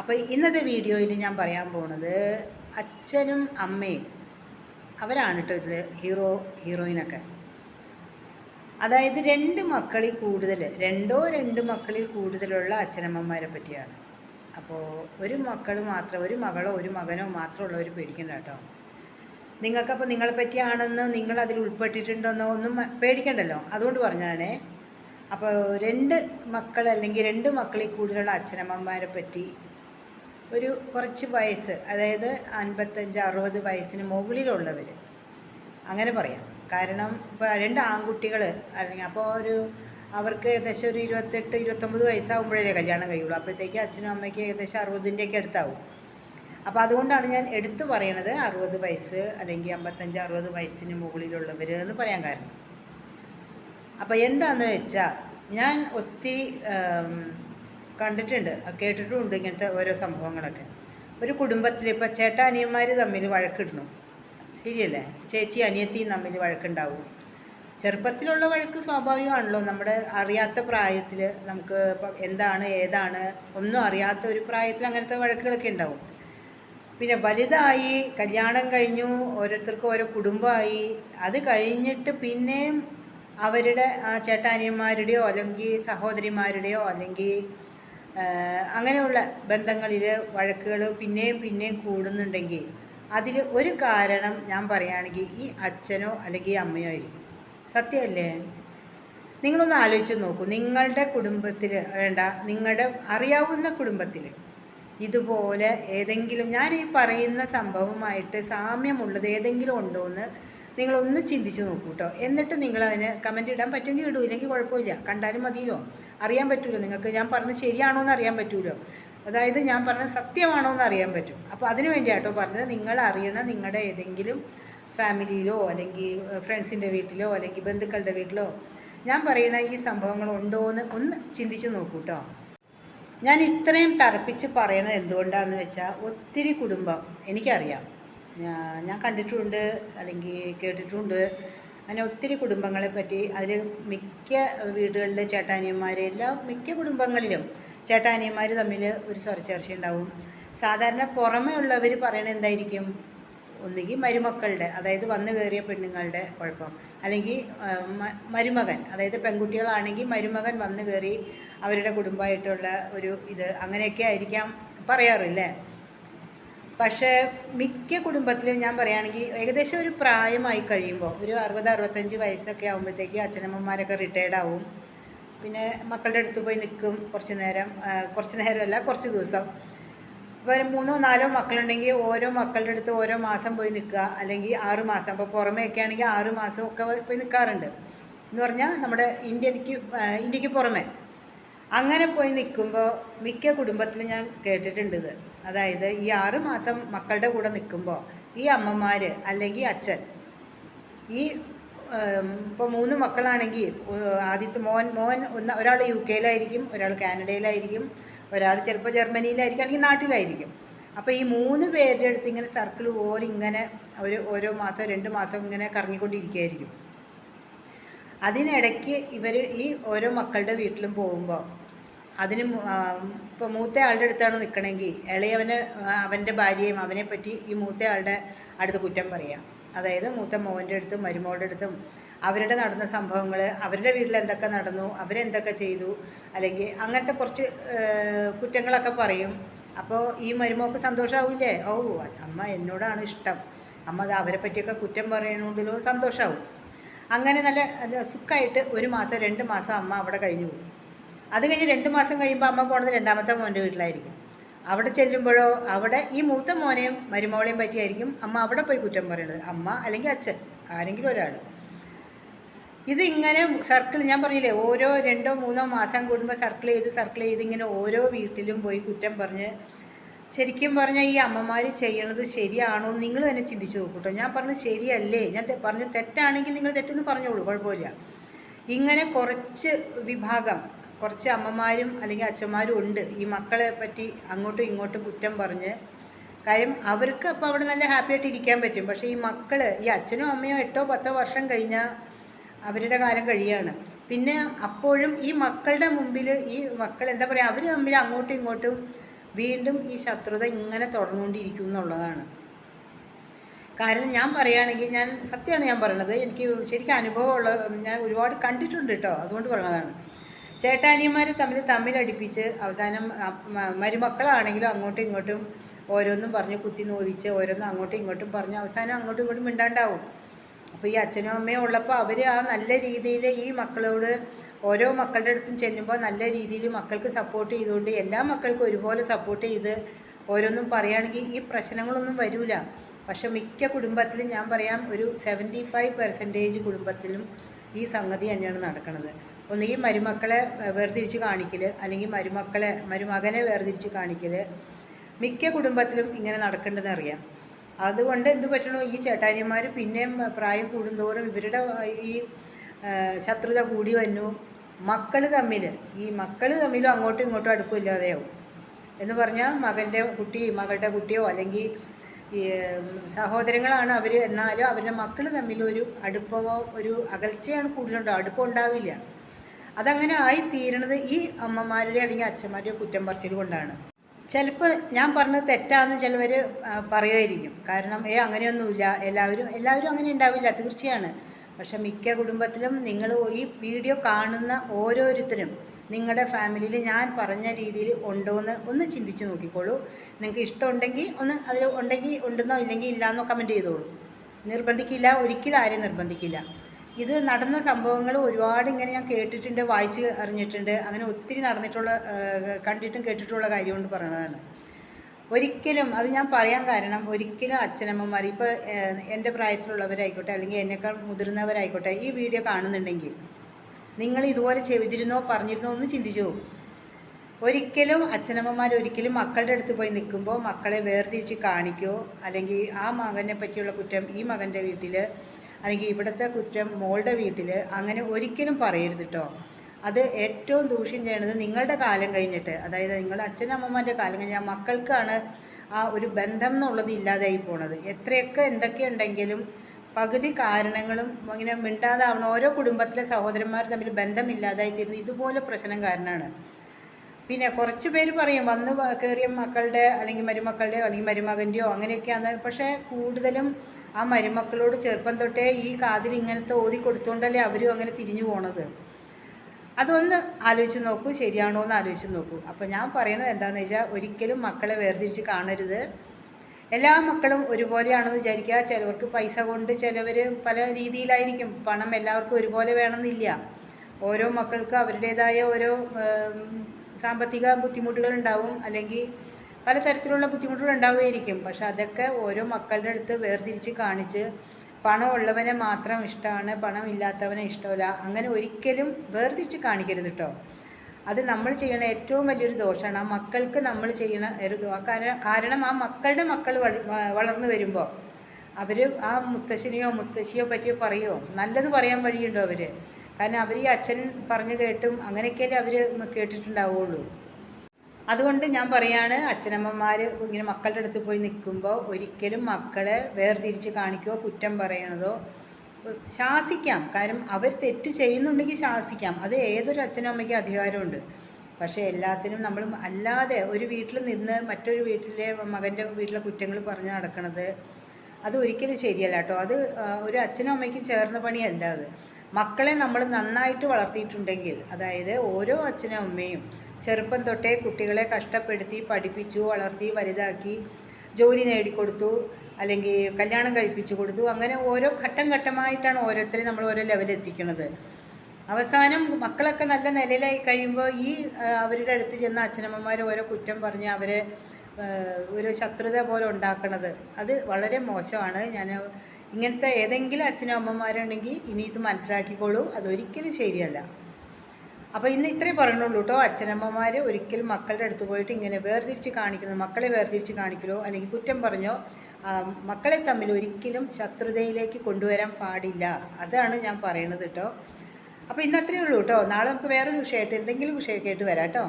അപ്പോൾ ഇന്നത്തെ വീഡിയോയിൽ ഞാൻ പറയാൻ പോണത് അച്ഛനും അമ്മയും അവരാണ് കേട്ടോ ഇതിൽ ഹീറോ ഹീറോയിനൊക്കെ. അതായത് രണ്ട് മക്കളിൽ കൂടുതൽ രണ്ടോ രണ്ട് മക്കളിൽ കൂടുതലുള്ള അച്ഛനമ്മമാരെ പറ്റിയാണ്. അപ്പോൾ ഒരു മക്കൾ മാത്രം ഒരു മകളോ ഒരു മകനോ മാത്രമുള്ളവർ പേടിക്കണ്ട കേട്ടോ നിങ്ങൾക്കപ്പോൾ നിങ്ങളെ പറ്റിയാണെന്ന് നിങ്ങൾ അതിൽ ഉൾപ്പെട്ടിട്ടുണ്ടെന്നോ ഒന്നും പേടിക്കണ്ടല്ലോ. അതുകൊണ്ട് പറഞ്ഞാണേ അപ്പോൾ രണ്ട് മക്കൾ അല്ലെങ്കിൽ രണ്ട് മക്കളിൽ കൂടുതലുള്ള അച്ഛനമ്മമാരെ പറ്റി ഒരു കുറച്ച് വയസ്സ് അതായത് അൻപത്തഞ്ച് അറുപത് വയസ്സിന് മുകളിലുള്ളവർ അങ്ങനെ പറയാം. കാരണം ഇപ്പോൾ രണ്ട് ആൺകുട്ടികൾ അല്ലെങ്കിൽ അപ്പോൾ ഒരു അവർക്ക് ഏകദേശം ഒരു ഇരുപത്തെട്ട് ഇരുപത്തൊമ്പത് വയസ്സാകുമ്പോഴേ കല്യാണം കഴിയുള്ളൂ. അപ്പോഴത്തേക്ക് അച്ഛനും അമ്മയ്ക്ക് ഏകദേശം അറുപതിന്റെയൊക്കെ അടുത്താവും. അപ്പോൾ അതുകൊണ്ടാണ് ഞാൻ എടുത്തു പറയണത് അറുപത് വയസ്സ് അല്ലെങ്കിൽ അമ്പത്തഞ്ച് അറുപത് വയസ്സിന് മുകളിലുള്ളവർ എന്ന് പറയാൻ കാരണം. അപ്പോൾ എന്താണെന്ന് വെച്ചാൽ ഞാൻ ഒത്തിരി കണ്ടിട്ടുണ്ട്. കേട്ടിട്ടുമുണ്ട് ഇങ്ങനത്തെ ഓരോ സംഭവങ്ങളൊക്കെ. ഒരു കുടുംബത്തിൽ ഇപ്പോൾ ചേട്ട അനിയന്മാർ തമ്മിൽ വഴക്കിടുന്നു. ശരിയല്ലേ? ചേച്ചി അനിയത്തിയും തമ്മിൽ വഴക്കുണ്ടാവും. ചെറുപ്പത്തിലുള്ള വഴക്ക് സ്വാഭാവികമാണല്ലോ. നമ്മുടെ അറിയാത്ത പ്രായത്തിൽ നമുക്ക് ഇപ്പം എന്താണ് ഏതാണ് ഒന്നും അറിയാത്ത ഒരു പ്രായത്തിൽ അങ്ങനത്തെ വഴക്കുകളൊക്കെ ഉണ്ടാവും. പിന്നെ വലുതായി കല്യാണം കഴിഞ്ഞു ഓരോരുത്തർക്കും ഓരോ കുടുംബമായി. അത് കഴിഞ്ഞിട്ട് പിന്നെയും അവരുടെ ആ ചേട്ടാനിയന്മാരുടെയോ അല്ലെങ്കിൽ സഹോദരിമാരുടെയോ അല്ലെങ്കിൽ അങ്ങനെയുള്ള ബന്ധങ്ങളിൽ വഴക്കുകൾ പിന്നെയും പിന്നെയും കൂടുന്നുണ്ടെങ്കിൽ അതിൽ ഒരു കാരണം ഞാൻ പറയുകയാണെങ്കിൽ ഈ അച്ഛനോ അല്ലെങ്കിൽ അമ്മയോ ആയിരിക്കും. സത്യമല്ലേ? നിങ്ങളൊന്ന് ആലോചിച്ച് നോക്കൂ. നിങ്ങളുടെ കുടുംബത്തിൽ വേണ്ട നിങ്ങളുടെ അറിയാവുന്ന കുടുംബത്തിൽ ഇതുപോലെ ഏതെങ്കിലും ഞാൻ ഈ പറയുന്ന സംഭവമായിട്ട് സാമ്യമുള്ളത് ഏതെങ്കിലും ഉണ്ടോ എന്ന് നിങ്ങളൊന്ന് ചിന്തിച്ച് നോക്കൂ കേട്ടോ. എന്നിട്ട് നിങ്ങളതിന് കമന്റ് ഇടാൻ പറ്റുമെങ്കിൽ ഇടൂ. ഇല്ലെങ്കിൽ കുഴപ്പമില്ല. കണ്ടാലും മതിയല്ലോ. അറിയാൻ പറ്റുമല്ലോ നിങ്ങൾക്ക് ഞാൻ പറഞ്ഞത് ശരിയാണോ എന്ന് അറിയാൻ പറ്റുമല്ലോ അതായത് ഞാൻ പറഞ്ഞത് സത്യമാണോ എന്ന് അറിയാൻ പറ്റും. അപ്പോൾ അതിന് വേണ്ടിയാട്ടോ പറഞ്ഞത്. നിങ്ങൾ അറിയണം നിങ്ങളുടെ ഏതെങ്കിലും ഫാമിലിയിലോ അല്ലെങ്കിൽ ഫ്രണ്ട്സിന്റെ വീട്ടിലോ അല്ലെങ്കിൽ ബന്ധുക്കളുടെ വീട്ടിലോ ഞാൻ പറയുന്ന ഈ സംഭവങ്ങൾ ഉണ്ടോ എന്ന് ഒന്ന് ചിന്തിച്ച് നോക്കൂ കേട്ടോ ഞാൻ ഇത്രയും തറപ്പിച്ച് പറയണത് എന്തുകൊണ്ടാണെന്ന് വെച്ചാൽ ഒത്തിരി കുടുംബം എനിക്കറിയാം. ഞാൻ കണ്ടിട്ടുണ്ട് അല്ലെങ്കിൽ കേട്ടിട്ടുണ്ട്. അങ്ങനെ ഒത്തിരി കുടുംബങ്ങളെ പറ്റി അതിൽ മിക്ക വീടുകളിലെ ചേട്ടാനിയന്മാർ എല്ലാ മിക്ക കുടുംബങ്ങളിലും ചേട്ടാനിയന്മാർ തമ്മിൽ ഒരു സ്വരച്ചേർച്ച ഉണ്ടാവും. സാധാരണ പുറമേ ഉള്ളവർ പറയണത് എന്തായിരിക്കും? ഒന്നുകിൽ മരുമക്കളുടെ അതായത് വന്നു കയറിയ പെണ്ണുങ്ങളുടെ കുഴപ്പം. അല്ലെങ്കിൽ മരുമകൻ അതായത് പെൺകുട്ടികളാണെങ്കിൽ മരുമകൻ വന്നു കയറി അവരുടെ കുടുംബമായിട്ടുള്ള ഒരു ഇത് അങ്ങനെയൊക്കെ ആയിരിക്കാം പറയാറില്ലേ പക്ഷേ മിക്ക കുടുംബത്തിലും ഞാൻ പറയുകയാണെങ്കിൽ ഏകദേശം ഒരു പ്രായമായി കഴിയുമ്പോൾ ഒരു അറുപത് അറുപത്തഞ്ച് വയസ്സൊക്കെ ആകുമ്പോഴത്തേക്ക് അച്ഛനമ്മമാരൊക്കെ റിട്ടയർഡ് ആവും. പിന്നെ മക്കളുടെ അടുത്ത് പോയി നിൽക്കും കുറച്ച് നേരം കുറച്ച് നേരമല്ല കുറച്ച് ദിവസം. ഇപ്പോൾ മൂന്നോ നാലോ മക്കളുണ്ടെങ്കിൽ ഓരോ മക്കളുടെ അടുത്ത് ഓരോ മാസം പോയി നിൽക്കുക. അല്ലെങ്കിൽ ആറ് മാസം. അപ്പോൾ പുറമേയൊക്കെ ആണെങ്കിൽ ആറ് മാസമൊക്കെ പോയി നിൽക്കാറുണ്ട്. എന്ന് പറഞ്ഞാൽ നമ്മുടെ ഇന്ത്യയ്ക്ക് ഇന്ത്യയ്ക്ക് പുറമെ അങ്ങനെ പോയി നിൽക്കുമ്പോൾ മിക്ക കുടുംബത്തിലും ഞാൻ കേട്ടിട്ടുണ്ട് ഇത് അതായത് ഈ ആറ് മാസം മക്കളുടെ കൂടെ നിൽക്കുമ്പോൾ ഈ അമ്മമാർ അല്ലെങ്കിൽ അച്ഛൻ ഈ ഇപ്പോൾ മൂന്ന് മക്കളാണെങ്കിൽ ആദ്യത്തെ മോൻ മോൻ ഒന്ന് ഒരാൾ യു കെയിലായിരിക്കും ഒരാൾ കാനഡയിലായിരിക്കും ഒരാൾ ചിലപ്പോൾ ജർമ്മനിയിലായിരിക്കും അല്ലെങ്കിൽ നാട്ടിലായിരിക്കും. അപ്പോൾ ഈ മൂന്ന് പേരുടെ അടുത്ത് ഇങ്ങനെ സർക്കിൾ പോലെ ഇങ്ങനെ ഒരു ഓരോ മാസം രണ്ട് മാസം ഇങ്ങനെ കറങ്ങിക്കൊണ്ടിരിക്കുകയായിരിക്കും അതിനിടയ്ക്ക് ഇവർ ഈ ഓരോ മക്കളുടെ വീട്ടിലും പോകുമ്പോൾ അതിന് ഇപ്പോൾ മൂത്ത ആളുടെ അടുത്താണ് നിൽക്കണമെങ്കിൽ ഇളയവന് അവന്റെ ഭാര്യയും അവനെ പറ്റി ഈ മൂത്ത ആളുടെ അടുത്ത് കുറ്റം പറയാം. അതായത് മൂത്ത മോന്റെ അടുത്തും മരുമോളുടെ അടുത്തും അവരുടെ നടന്ന സംഭവങ്ങൾ അവരുടെ വീട്ടിൽ എന്തൊക്കെ നടന്നു അവരെന്തൊക്കെ ചെയ്തു അല്ലെങ്കിൽ അങ്ങനത്തെ കുറച്ച് കുറ്റങ്ങളൊക്കെ പറയും. അപ്പോൾ ഈ മരുമോക്ക് സന്തോഷമാവില്ലേ ഓ അമ്മ എന്നോടാണ് ഇഷ്ടം. അമ്മ അത് അവരെ പറ്റിയൊക്കെ കുറ്റം പറയണോണ്ടല്ലോ സന്തോഷമാവും അങ്ങനെ നല്ല സുഖമായിട്ട് ഒരു മാസം രണ്ട് മാസം അമ്മ അവിടെ കഴിഞ്ഞു പോകും അത് കഴിഞ്ഞ് രണ്ട് മാസം കഴിയുമ്പോൾ അമ്മ പോണത് രണ്ടാമത്തെ മോന്റെ വീട്ടിലായിരിക്കും. അവിടെ ചെല്ലുമ്പോഴോ അവിടെ ഈ മൂത്ത മോനെയും മരുമോളെയും പറ്റിയായിരിക്കും അമ്മ അവിടെ പോയി കുറ്റം പറയുന്നത് അമ്മ അല്ലെങ്കിൽ അച്ഛൻ ആരെങ്കിലും ഒരാൾ. ഇത് ഇങ്ങനെ സർക്കിൾ ഞാൻ പറഞ്ഞില്ലേ ഓരോ രണ്ടോ മൂന്നോ മാസം കൂടുമ്പോൾ സർക്കിൾ ചെയ്ത് സർക്കിൾ ചെയ്ത് ഇങ്ങനെ ഓരോ വീട്ടിലും പോയി കുറ്റം പറഞ്ഞ് ശരിക്കും പറഞ്ഞാൽ ഈ അമ്മമാർ ചെയ്യണത് ശരിയാണോ എന്ന് നിങ്ങൾ തന്നെ ചിന്തിച്ചു നോക്കൂട്ടോ. ഞാൻ പറഞ്ഞത് ശരിയല്ലേ? ഞാൻ പറഞ്ഞ തെറ്റാണെങ്കിൽ നിങ്ങൾ തെറ്റെന്ന് പറഞ്ഞോളൂ. കുഴപ്പമില്ല. ഇങ്ങനെ കുറച്ച് വിഭാഗം കുറച്ച് അമ്മമാരും അല്ലെങ്കിൽ അച്ഛന്മാരും ഉണ്ട്. ഈ മക്കളെ പറ്റി അങ്ങോട്ടും ഇങ്ങോട്ടും കുറ്റം പറഞ്ഞ് കാര്യം അവർക്ക് അപ്പോൾ അവിടെ നല്ല ഹാപ്പി ആയിട്ട് ഇരിക്കാൻ പറ്റും. പക്ഷേ ഈ മക്കൾ ഈ അച്ഛനും അമ്മയോ എട്ടോ പത്തോ വർഷം കഴിഞ്ഞാൽ അവരുടെ കാലം കഴിയാണ്. പിന്നെ അപ്പോഴും ഈ മക്കളുടെ മുമ്പിൽ ഈ മക്കൾ എന്താ പറയുക അവർ തമ്മിൽ അങ്ങോട്ടും ഇങ്ങോട്ടും വീണ്ടും ഈ ശത്രുത ഇങ്ങനെ തുടർന്നുകൊണ്ടിരിക്കും എന്നുള്ളതാണ്. കാരണം ഞാൻ പറയുകയാണെങ്കിൽ ഞാൻ സത്യമാണ് ഞാൻ പറയണത്. എനിക്ക് ശരിക്കും അനുഭവമുള്ള ഞാൻ ഒരുപാട് കണ്ടിട്ടുണ്ട് കേട്ടോ. അതുകൊണ്ട് പറയണതാണ്. ചേട്ടാനിയന്മാർ തമ്മിൽ തമ്മിലടിപ്പിച്ച് അവസാനം മരുമക്കളാണെങ്കിലും അങ്ങോട്ടും ഇങ്ങോട്ടും ഓരോന്നും പറഞ്ഞ് കുത്തി നോവിച്ച് ഓരോന്നും അങ്ങോട്ടും ഇങ്ങോട്ടും പറഞ്ഞ് അവസാനം അങ്ങോട്ടും ഇങ്ങോട്ടും മിണ്ടാണ്ടാവും. അപ്പോൾ ഈ അച്ഛനും അമ്മയും ഉള്ളപ്പോൾ അവർ ആ നല്ല രീതിയിൽ ഈ മക്കളോട് ഓരോ മക്കളുടെ അടുത്തും ചെല്ലുമ്പോൾ നല്ല രീതിയിൽ മക്കൾക്ക് സപ്പോർട്ട് ചെയ്തുകൊണ്ട് എല്ലാ മക്കൾക്കും ഒരുപോലെ സപ്പോർട്ട് ചെയ്ത് ഓരോന്നും പറയുകയാണെങ്കിൽ ഈ പ്രശ്നങ്ങളൊന്നും വരില്ല പക്ഷെ മിക്ക കുടുംബത്തിലും ഞാൻ പറയാം ഒരു സെവന്റി ഫൈവ് പെർസെന്റേജ് കുടുംബത്തിലും ഈ സംഗതി തന്നെയാണ് നടക്കുന്നത് ഒന്നുകിൽ മരുമക്കളെ വേർതിരിച്ച് കാണിക്കൽ അല്ലെങ്കിൽ മരുമക്കളെ മരുമകനെ വേർതിരിച്ച് കാണിക്കൽ. മിക്ക കുടുംബത്തിലും ഇങ്ങനെ നടക്കേണ്ടതെന്ന് അറിയാം. അതുകൊണ്ട് എന്ത് പറ്റണോ? ഈ ചേട്ടാനിമാർ പിന്നെയും പ്രായം കൂടുന്തോറും ഇവരുടെ ഈ ശത്രുത കൂടി വന്നു. മക്കൾ തമ്മിൽ ഈ മക്കൾ തമ്മിലും അങ്ങോട്ടും ഇങ്ങോട്ടും അടുപ്പമില്ലാതെയാവും എന്ന് പറഞ്ഞാൽ മകന്റെ കുട്ടി മകളുടെ കുട്ടിയോ അല്ലെങ്കിൽ ഈ സഹോദരങ്ങളാണ് അവർ എന്നാലും അവരുടെ മക്കൾ തമ്മിൽ ഒരു അടുപ്പമോ ഒരു അകൽച്ചയാണ് കൂടുതലുണ്ടാവും അടുപ്പം ഉണ്ടാവില്ല. അതങ്ങനെ ആയി തീരണത് ഈ അമ്മമാരുടെ അല്ലെങ്കിൽ അച്ഛന്മാരുടെ കുറ്റം പറച്ചിൽ കൊണ്ടാണ്. ചിലപ്പോൾ ഞാൻ പറഞ്ഞത് തെറ്റാന്ന് ചിലവർ പറയുമായിരിക്കും കാരണം ഏ അങ്ങനെയൊന്നുമില്ല. എല്ലാവരും എല്ലാവരും അങ്ങനെ ഉണ്ടാവില്ല. തീർച്ചയാണ്. പക്ഷെ മിക്ക കുടുംബത്തിലും നിങ്ങൾ ഈ വീഡിയോ കാണുന്ന ഓരോരുത്തരും നിങ്ങളുടെ ഫാമിലിയിൽ ഞാൻ പറഞ്ഞ രീതിയിൽ ഉണ്ടോ എന്ന് ഒന്ന് ചിന്തിച്ച് നോക്കിക്കോളൂ. നിങ്ങൾക്ക് ഇഷ്ടമുണ്ടെങ്കിൽ ഒന്ന് അതിൽ ഉണ്ടെങ്കിൽ ഉണ്ടെന്നോ ഇല്ലെങ്കിൽ ഇല്ലയെന്നോ കമന്റ് ചെയ്തോളൂ. നിർബന്ധിക്കില്ല ഒരിക്കലും ആരും നിർബന്ധിക്കില്ല. ഇത് നടന്ന സംഭവങ്ങൾ ഒരുപാട് ഇങ്ങനെ ഞാൻ കേട്ടിട്ടുണ്ട് വായിച്ച് അറിഞ്ഞിട്ടുണ്ട്. അങ്ങനെ ഒത്തിരി നടന്നിട്ടുള്ള കണ്ടിട്ടും കേട്ടിട്ടുള്ള കാര്യം കൊണ്ട് പറയണതാണ് ഒരിക്കലും അത് ഞാൻ പറയാൻ കാരണം ഒരിക്കലും അച്ഛനമ്മമാർ ഇപ്പോൾ എന്റെ പ്രായത്തിലുള്ളവരായിക്കോട്ടെ അല്ലെങ്കിൽ എന്നെക്കാൾ മുതിർന്നവരായിക്കോട്ടെ ഈ വീഡിയോ കാണുന്നുണ്ടെങ്കിൽ നിങ്ങൾ ഇതുപോലെ ചെയ്തിരുന്നോ പറഞ്ഞിരുന്നോ ഒന്ന് ചിന്തിച്ചു പോകും ഒരിക്കലും അച്ഛനമ്മമാർ ഒരിക്കലും മക്കളുടെ അടുത്ത് പോയി നിൽക്കുമ്പോൾ മക്കളെ വേർതിരിച്ച് കാണിക്കോ അല്ലെങ്കിൽ ആ മകനെ പറ്റിയുള്ള കുറ്റം ഈ മകന്റെ വീട്ടിൽ അല്ലെങ്കിൽ ഇവിടുത്തെ കുറ്റം മോളുടെ വീട്ടിൽ അങ്ങനെ ഒരിക്കലും പറയരുത് കേട്ടോ അത് ഏറ്റവും ദൂഷ്യം ചെയ്യണത് നിങ്ങളുടെ കാലം കഴിഞ്ഞിട്ട്. അതായത് നിങ്ങളുടെ അച്ഛനമ്മമാരുടെ കാലം കഴിഞ്ഞാൽ മക്കൾക്കാണ് ആ ഒരു ബന്ധം എന്നുള്ളത് ഇല്ലാതായി പോണത്. എത്രയൊക്കെ എന്തൊക്കെ ഉണ്ടെങ്കിലും പകുതി കാരണങ്ങളും ഇങ്ങനെ മിണ്ടാതാവണം ഓരോ കുടുംബത്തിലെ സഹോദരന്മാർ തമ്മിൽ ബന്ധമില്ലാതായി തീരുന്നത് ഇതുപോലെ പ്രശ്നം കാരണമാണ് പിന്നെ കുറച്ച് പേര് പറയും വന്ന് കയറിയ മക്കളുടെ അല്ലെങ്കിൽ മരുമക്കളുടെയോ അല്ലെങ്കിൽ മരുമകന്റെയോ അങ്ങനെയൊക്കെയാണ്. പക്ഷേ കൂടുതലും ആ മരുമക്കളോട് ചെറുപ്പം തൊട്ടേ ഈ കാതിൽ ഇങ്ങനത്തെ ഓതി കൊടുത്തുകൊണ്ടല്ലേ അവരും അങ്ങനെ തിരിഞ്ഞു പോണത്. അതൊന്ന് ആലോചിച്ച് നോക്കൂ ശരിയാണോ എന്ന് ആലോചിച്ച് നോക്കൂ. അപ്പോൾ ഞാൻ പറയുന്നത് എന്താണെന്ന് വെച്ചാൽ ഒരിക്കലും മക്കളെ വേർതിരിച്ച് കാണരുത്. എല്ലാ മക്കളും ഒരുപോലെയാണെന്ന് വിചാരിക്കുക. ചിലവർക്ക് പൈസ കൊണ്ട് ചിലവർ പല രീതിയിലായിരിക്കും. പണം എല്ലാവർക്കും ഒരുപോലെ വേണമെന്നില്ല. ഓരോ മക്കൾക്ക് അവരുടേതായ ഓരോ സാമ്പത്തിക ബുദ്ധിമുട്ടുകളുണ്ടാവും അല്ലെങ്കിൽ പലതരത്തിലുള്ള ബുദ്ധിമുട്ടുകൾ ഉണ്ടാവുമായിരിക്കും പക്ഷെ അതൊക്കെ ഓരോ മക്കളുടെ അടുത്ത് വേർതിരിച്ച് കാണിച്ച് പണമുള്ളവനെ മാത്രം ഇഷ്ടമാണ് പണമില്ലാത്തവനെ ഇഷ്ടമല്ല. അങ്ങനെ ഒരിക്കലും വേർതിരിച്ച് കാണിക്കരുത് കേട്ടോ അത് നമ്മൾ ചെയ്യണ ഏറ്റവും വലിയൊരു ദോഷമാണ്. ആ മക്കൾക്ക് നമ്മൾ ചെയ്യണ ഒരു കാരണം ആ മക്കളുടെ മക്കൾ വളി വളർന്നു വരുമ്പോൾ അവർ ആ മുത്തശ്ശനെയോ മുത്തശ്ശിയോ പറ്റിയോ പറയുമോ നല്ലത് പറയാൻ വഴിയുണ്ടോ അവർ കാരണം അവർ ഈ അച്ഛൻ പറഞ്ഞു കേട്ടും അങ്ങനെയൊക്കെയല്ലേ അവർ കേട്ടിട്ടുണ്ടാവുള്ളൂ. അതുകൊണ്ട് ഞാൻ പറയാണ് അച്ഛനമ്മമാർ ഇങ്ങനെ മക്കളുടെ അടുത്ത് പോയി നിൽക്കുമ്പോൾ ഒരിക്കലും മക്കളെ വേർതിരിച്ച് കാണിക്കുകയോ കുറ്റം പറയണതോ. ശാസിക്കാം. കാരണം അവർ തെറ്റ് ചെയ്യുന്നുണ്ടെങ്കിൽ ശാസിക്കാം. അത് ഏതൊരു അച്ഛനും അമ്മയ്ക്കും അധികാരമുണ്ട്. പക്ഷേ എല്ലാത്തിനും നമ്മൾ അല്ലാതെ ഒരു വീട്ടിൽ നിന്ന് മറ്റൊരു വീട്ടിലെ മകന്റെ വീട്ടിലെ കുറ്റങ്ങൾ പറഞ്ഞ് നടക്കണത് അത് ഒരിക്കലും ശരിയല്ല കേട്ടോ. അത് ഒരു അച്ഛനും അമ്മയ്ക്കും ചേർന്ന പണിയല്ല അത്. മക്കളെ നമ്മൾ നന്നായിട്ട് വളർത്തിയിട്ടുണ്ടെങ്കിൽ അതായത് ഓരോ അച്ഛനും അമ്മയും ചെറുപ്പം തൊട്ടേ കുട്ടികളെ കഷ്ടപ്പെടുത്തി പഠിപ്പിച്ചു വളർത്തി വലുതാക്കി ജോലി നേടിക്കൊടുത്തു അല്ലെങ്കിൽ കല്യാണം കഴിപ്പിച്ചു കൊടുത്തു. അങ്ങനെ ഓരോ ഘട്ടം ഘട്ടമായിട്ടാണ് ഓരോരുത്തരെ നമ്മൾ ഓരോ ലെവലെത്തിക്കുന്നത് അവസാനം മക്കളൊക്കെ നല്ല നിലയിലായി കഴിയുമ്പോൾ ഈ അവരുടെ അടുത്ത് ചെന്ന അച്ഛനമ്മമാർ ഓരോ കുറ്റം പറഞ്ഞ് അവരെ ഒരു ശത്രുത പോലെ ഉണ്ടാക്കണത്. അത് വളരെ മോശമാണ്. ഞാൻ ഇങ്ങനത്തെ ഏതെങ്കിലും അച്ഛനും അമ്മമാരുണ്ടെങ്കിൽ ഇനി ഇത് മനസ്സിലാക്കിക്കോളൂ. അതൊരിക്കലും ശരിയല്ല. അപ്പോൾ ഇന്ന് ഇത്രേ പറഞ്ഞുള്ളൂ കേട്ടോ അച്ഛനമ്മമാർ ഒരിക്കലും മക്കളുടെ അടുത്ത് പോയിട്ട് ഇങ്ങനെ വേർതിരിച്ച് കാണിക്കുന്നു. മക്കളെ വേർതിരിച്ച് കാണിക്കലോ അല്ലെങ്കിൽ കുറ്റം പറഞ്ഞോ മക്കളെ തമ്മിൽ ഒരിക്കലും ശത്രുതയിലേക്ക് കൊണ്ടുവരാൻ പാടില്ല. അതാണ് ഞാൻ പറയണത് കേട്ടോ അപ്പോൾ ഇന്ന് അത്രയേ ഉള്ളൂ കേട്ടോ നാളെ നമുക്ക് വേറൊരു വിഷയമായിട്ട് എന്തെങ്കിലും വിഷയമൊക്കെ ആയിട്ട് വരാം കേട്ടോ